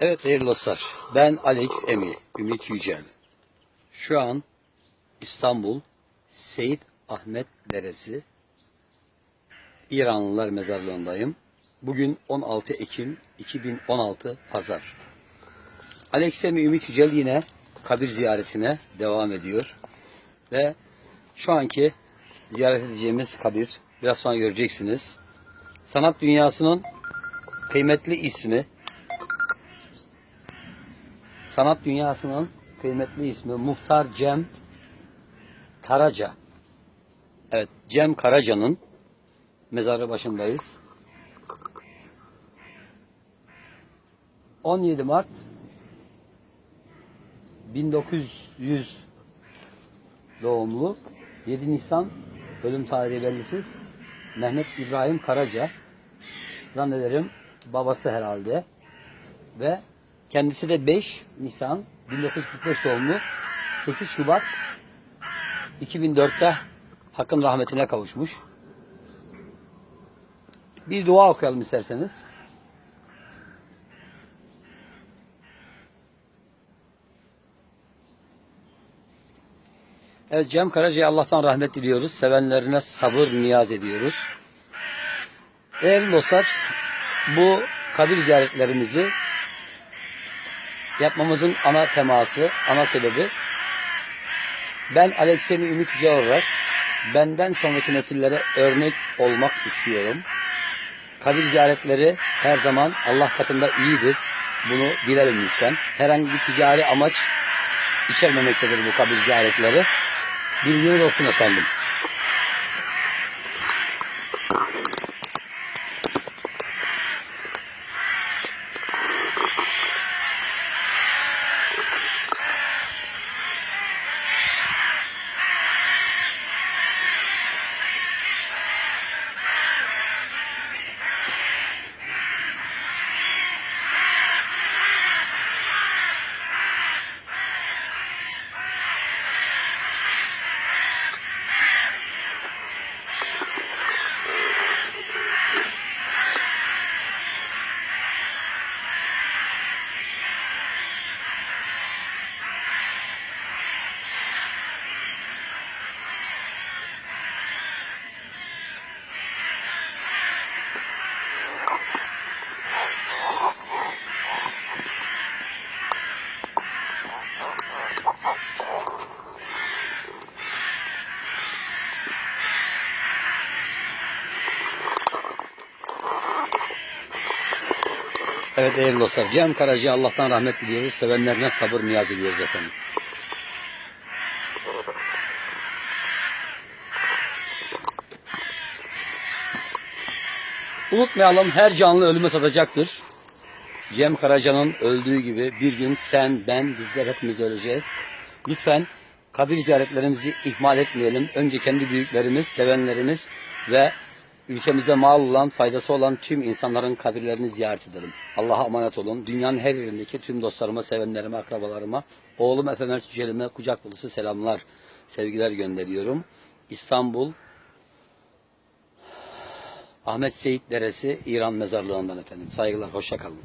Evet değerli dostlar, ben Alex Emi, Ümit Yücel. Şu an İstanbul Seyit Ahmet Deresi İranlılar mezarlığındayım. Bugün 16 Ekim 2016 Pazar. Alex Emi Ümit Yücel yine kabir ziyaretine devam ediyor. Ve şu anki ziyaret edeceğimiz kabir, biraz sonra göreceksiniz. Sanat dünyasının kıymetli ismi, sanat dünyasının kıymetli ismi Muhtar Cem Karaca. Evet, Cem Karaca'nın mezarı başındayız. 17 Mart 1900 doğumlu 7 Nisan ölüm tarihi bellisiz Mehmet İbrahim Karaca zannederim babası herhalde ve kendisi de 5 Nisan 1945 doğumlu 8 Şubat 2004'te Hakk'ın rahmetine kavuşmuş. Bir dua okuyalım isterseniz. Evet Cem Karaca'ya Allah'tan rahmet diliyoruz. Sevenlerine sabır niyaz ediyoruz. Değerli dostlar bu kabir ziyaretlerimizi yapmamızın ana teması, ana sebebi ben Aleksemi Ümit Yüce olarak benden sonraki nesillere örnek olmak istiyorum. Kabir ziyaretleri her zaman Allah katında iyidir. Bunu bilelim lütfen. Herhangi bir ticari amaç içermemektedir bu kabir ziyaretleri. Bilginiz olsun efendim. Evet değerli dostlar. Cem Karaca Allah'tan rahmet diliyoruz. Sevenlerine sabır niyaz ediyoruz efendim. Unutmayalım her canlı ölüme tadacaktır. Cem Karaca'nın öldüğü gibi bir gün sen, ben, bizler hepimiz öleceğiz. Lütfen kabir ziyaretlerimizi ihmal etmeyelim. Önce kendi büyüklerimiz, sevenlerimiz ve ülkemize mal olan, faydası olan tüm insanların kabirlerini ziyaret edelim. Allah'a emanet olun. Dünyanın her yerindeki tüm dostlarıma, sevenlerime, akrabalarıma, oğlum Efe Mert Yücel'ime kucak dolusu selamlar, sevgiler gönderiyorum. İstanbul Ahmet Seyit Deresi İran mezarlığından efendim. Saygılar, hoşça kalın.